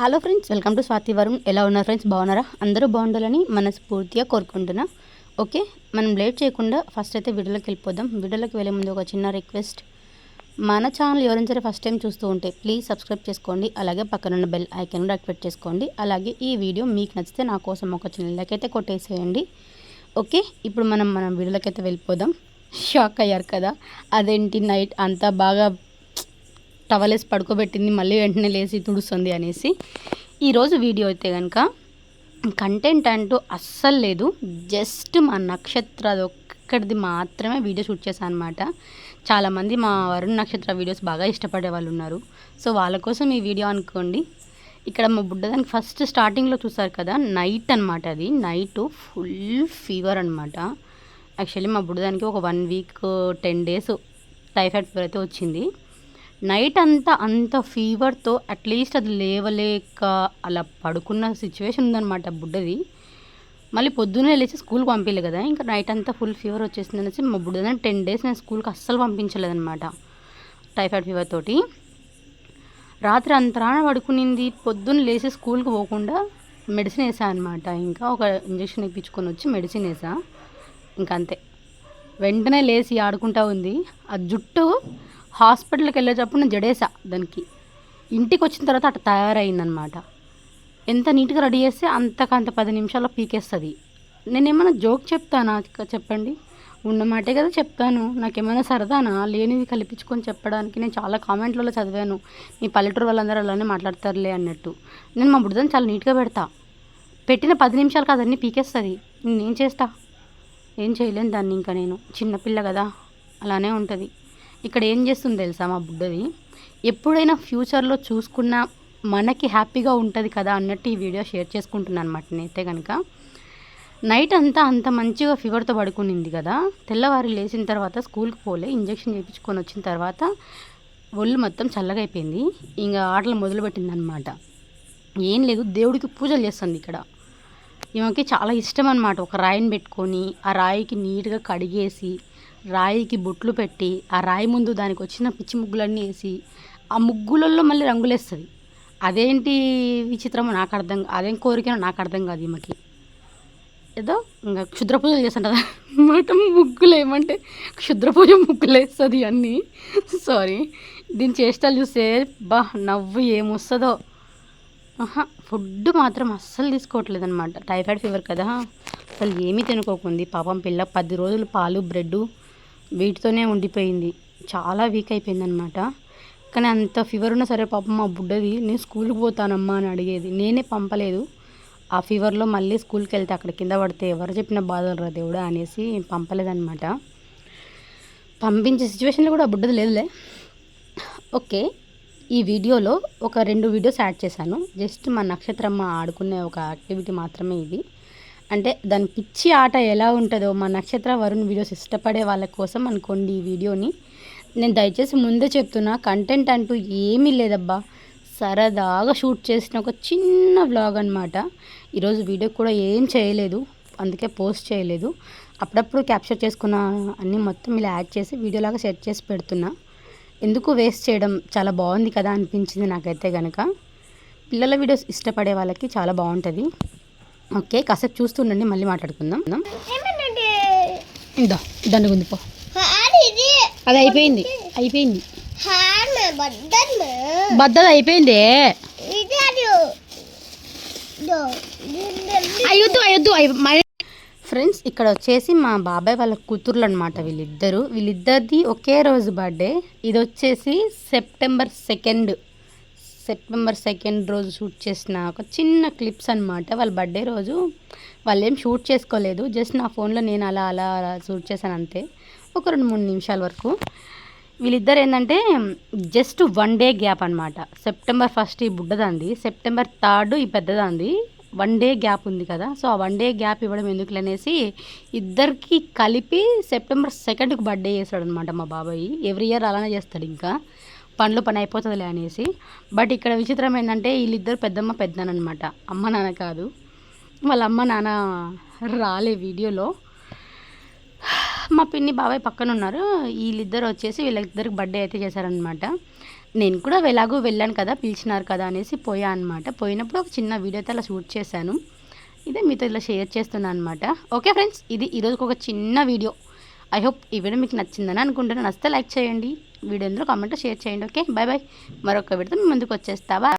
Hello friends welcome to Swathi Varun ఎలా ఉన్నారు friends బాగున్నారా? అందరూ బాగుండాలని మనస్ఫూర్తిగా కోరుకుంటున్నా. ఓకే మనం లేట్ చేయకుండా ఫస్ట్ అయితే వీడియోలోకి వెళ్ళిపోదాం. వీడియోలోకి వెళ్ళే ముందు ఒక చిన్న రిక్వెస్ట్ మన ఛానల్ ఎవరైనా సరే ఫస్ట్ టైం చూస్తూ ఉంటే ప్లీజ్ సబ్స్క్రైబ్ చేసుకోండి. అలాగే పక్కనున్న బెల్ ఐకాన్ కూడా యాక్టివేట్ చేసుకోండి. అలాగే ఈ వీడియో మీకు నచ్చితే నా కోసం ఒక చిన్న లైక్ అయితే కొట్టేసేయండి. ఓకే ఇప్పుడు మనం మనం వీడియోలోకి అయితే వెళ్ళిపోదాం. షాక్ అయ్యారు కదా? అదేంటి నైట్ అంతా బాగా టవలేసి పడుకోబెట్టింది మళ్ళీ వెంటనే లేచి తుడుస్తుంది అనేసి. ఈరోజు వీడియో అయితే కనుక కంటెంట్ అంటూ అస్సలు లేదు. జస్ట్ మా నక్షత్ర ఒక్కడిది మాత్రమే వీడియో షూట్ చేశాను అనమాట చాలామంది మా వరుణ్ నక్షత్ర వీడియోస్ బాగా ఇష్టపడే వాళ్ళు ఉన్నారు. సో వాళ్ళ కోసం ఈ వీడియో అనుకోండి. ఇక్కడ మా బుడ్డదానికి ఫస్ట్ స్టార్టింగ్లో చూసారు కదా నైట్ అనమాట అది. నైట్ ఫుల్ ఫీవర్ అనమాట యాక్చువల్లీ మా బుడ్డదానికి ఒక one week ten days typhoid fever అయితే వచ్చింది. నైట్ అంతా అంత ఫీవర్తో అట్లీస్ట్ అది లేవలేక అలా పడుకున్న సిచ్యువేషన్ ఉందన్నమాట బుడ్డది. మళ్ళీ పొద్దున్నే లేచి స్కూల్కి పంపించలే కదా ఇంకా నైట్ అంతా ఫుల్ ఫీవర్ వచ్చేసింది అనేసి మా బుడ్డదని టెన్ డేస్ నేను స్కూల్కి అస్సలు పంపించలేదన్నమాట టైఫాయిడ్ ఫీవర్ తోటి. రాత్రి అంతరాన పడుకునింది పొద్దున్న లేచి స్కూల్కి పోకుండా మెడిసిన్ వేసా అనమాట ఇంకా ఒక ఇంజక్షన్ ఇప్పించుకొని వచ్చి మెడిసిన్ వేసా. ఇంకా అంతే. వెంటనే లేచి ఆడుకుంటా ఉంది. ఆ జుట్టు హాస్పిటల్కి వెళ్ళేటప్పుడు నేను జడేసా దానికి. ఇంటికి వచ్చిన తర్వాత అట్ట తయారైందనమాట. ఎంత నీట్గా రెడీ చేస్తే అంతకంత పది నిమిషాల్లో పీకేస్తుంది. నేను జోక్ చెప్తానా చెప్పండి? ఉన్న మాటే కదా చెప్తాను. నాకేమైనా సరదానా? లేనిది కల్పించుకొని చెప్పడానికి నేను చాలా కామెంట్లలో చదివాను. మీ పల్లెటూరు వాళ్ళందరూ అలానే మాట్లాడతారులే అన్నట్టు. నేను మా బుడ్డని చాలా నీట్గా పెడతా. పెట్టిన పది నిమిషాలకు అదన్నీ పీకేస్తుంది. నేనేం చేస్తా? ఏం చేయలేను దాన్ని ఇంకా నేను. చిన్నపిల్ల కదా. అలానే ఉంటుంది. ఇక్కడ ఏం చేస్తుంది తెలుసా మా బుడ్డది ఎప్పుడైనా ఫ్యూచర్లో చూసుకున్నా మనకి హ్యాపీగా ఉంటుంది కదా అన్నట్టు ఈ వీడియో షేర్ చేసుకుంటున్నాను అనమాట నేనైతే కనుక నైట్ అంతా అంత మంచిగా ఫీవర్తో పడుకునింది కదా. తెల్లవారి లేచిన తర్వాత స్కూల్కి పోలే ఇంజక్షన్ చేయించుకొని వచ్చిన తర్వాత ఒళ్ళు మొత్తం చల్లగా అయిపోయింది ఇంకా ఆటలు మొదలుపెట్టింది అనమాట ఏం లేదు దేవుడికి పూజలు చేస్తుంది ఇక్కడ. ఈమెకి చాలా ఇష్టం అనమాట ఒక రాయిని పెట్టుకొని ఆ రాయికి నీట్గా కడిగేసి రాయికి బొట్లు పెట్టి ఆ రాయి ముందు దానికి వచ్చిన పిచ్చి ముగ్గులన్నీ వేసి ఆ ముగ్గులలో మళ్ళీ రంగులేస్తుంది. అదేంటి విచిత్రమో నాకు అర్థం అదేం కోరికనో నాకు అర్థం కాదు ఈమెకి. ఏదో ఇంకా క్షుద్ర పూజలు చేస్తుంటుంది? అన్నమాట ముగ్గులు ఏమంటే క్షుద్ర పూజ ముగ్గులు వేస్తుంది అన్నీ. సారీ దీని చేష్టలు చూస్తే బా నవ్వు ఏమొస్తుందో. ఆహా ఫుడ్ మాత్రం అస్సలు తీసుకోవట్లేదు అనమాట టైఫాయిడ్ ఫీవర్ కదా. అసలు ఏమీ తినుకోకుంది. పాపం పిల్ల పది రోజులు పాలు బ్రెడ్ వీటితోనే ఉండిపోయింది. చాలా వీక్ అయిపోయింది అనమాట కానీ అంత ఫీవర్ ఉన్నా సరే పాపం మా బుడ్డది నేను స్కూల్కి పోతానమ్మా అని అడిగేది. నేనే పంపలేదు. ఆ ఫీవర్లో మళ్ళీ స్కూల్కి వెళ్తే అక్కడ కింద పడితే ఎవరు చెప్పిన బాధలు రా దేవుడా అనేసి పంపలేదన్నమాట. పంపించే సిచ్యువేషన్లో కూడా బుడ్డది లేదులే. ఓకే ఈ వీడియోలో ఒక రెండు వీడియోస్ యాడ్ చేశాను. జస్ట్ మా నక్షత్రమ్మ ఆడుకునే ఒక యాక్టివిటీ మాత్రమే ఇది. అంటే దాని పిచ్చి ఆట ఎలా ఉంటుందో మా నక్షత్ర వరుణ్ వీడియోస్ ఇష్టపడే వాళ్ళ కోసం అనుకోండి ఈ వీడియోని. నేను దయచేసి ముందే చెప్తున్నా కంటెంట్ అంటూ ఏమీ లేదబ్బా. సరదాగా షూట్ చేసిన ఒక చిన్న వ్లాగ్ అనమాట ఈరోజు వీడియో కూడా ఏం చేయలేదు అందుకే పోస్ట్ చేయలేదు. అప్పుడప్పుడు క్యాప్చర్ చేసుకున్న అన్నీ మొత్తం ఇలా యాడ్ చేసి వీడియోలాగా సెట్ చేసి పెడుతున్నా. ఎందుకు వేస్ట్ చేయడం చాలా బాగుంది కదా అనిపించింది నాకైతే కనుక పిల్లల వీడియోస్ ఇష్టపడే వాళ్ళకి చాలా బాగుంటుంది. ఓకే కాసేపు చూస్తుండండి మళ్ళీ మాట్లాడుకుందాం. ఇందా దండ పో. అది అయిపోయింది అయిపోయింది. బద్దది అయిపోయింది. అయ్యొద్దు అయ్యొద్దు ఫ్రెండ్స్ ఇక్కడ వచ్చేసి మా బాబాయ్ వాళ్ళ కూతుర్లు అనమాట వీళ్ళిద్దరు. వీళ్ళిద్దరిది ఒకే రోజు బర్త్డే ఇది వచ్చేసి సెప్టెంబర్ సెకండ్ సెప్టెంబర్ సెకండ్ రోజు షూట్ చేసిన ఒక చిన్న క్లిప్స్ అనమాట వాళ్ళ బర్త్డే రోజు వాళ్ళు ఏం షూట్ చేసుకోలేదు. జస్ట్ నా ఫోన్లో నేను అలా అలా అలా షూట్ చేశాను అంతే. ఒక రెండు మూడు నిమిషాల వరకు. వీళ్ళిద్దరు ఏంటంటే జస్ట్ వన్ డే గ్యాప్ అనమాట సెప్టెంబర్ ఫస్ట్ ఈ బుడ్డదంది. సెప్టెంబర్ థర్డ్ ఈ పెద్దదంది. వన్ డే గ్యాప్ ఉంది కదా. సో ఆ వన్ డే గ్యాప్ ఇవ్వడం ఎందుకు అనేసి ఇద్దరికి కలిపి సెప్టెంబర్ సెకండ్కి బర్త్డే చేస్తాడు అనమాట మా బాబాయ్. ఎవ్రీ ఇయర్ అలానే చేస్తాడు ఇంకా. పండ్లు పని అయిపోతుందిలే అనేసి. బట్ ఇక్కడ విచిత్రం ఏంటంటే వీళ్ళిద్దరు పెద్దమ్మ పెద్దనాన్న అనమాట అమ్మ నాన్న కాదు. వాళ్ళ అమ్మ నాన్న రాలే వీడియోలో. మా పిన్ని బాబాయ్ పక్కన ఉన్నారు. వీళ్ళిద్దరు వచ్చేసి వీళ్ళిద్దరికి బర్త్డే అయితే చేశారనమాట. నేను కూడా ఎలాగో వెళ్ళాను కదా పిలిచినారు కదా అనేసి పోయా అనమాట పోయినప్పుడు ఒక చిన్న వీడియో అయితే అలా షూట్ చేశాను. ఇదే మీతో ఇలా షేర్ చేస్తున్నాను అనమాట ఓకే ఫ్రెండ్స్ ఇది ఈరోజుకి ఒక చిన్న వీడియో. ఐ హోప్ ఈ వీడియో మీకు నచ్చిందని అనుకుంటున్నాను నచ్చితే లైక్ చేయండి. వీడియో అందరూ కామెంట్లో షేర్ చేయండి ఓకే బాయ్ బాయ్ మరొక వీడితో ముందుకు వచ్చేస్తావా?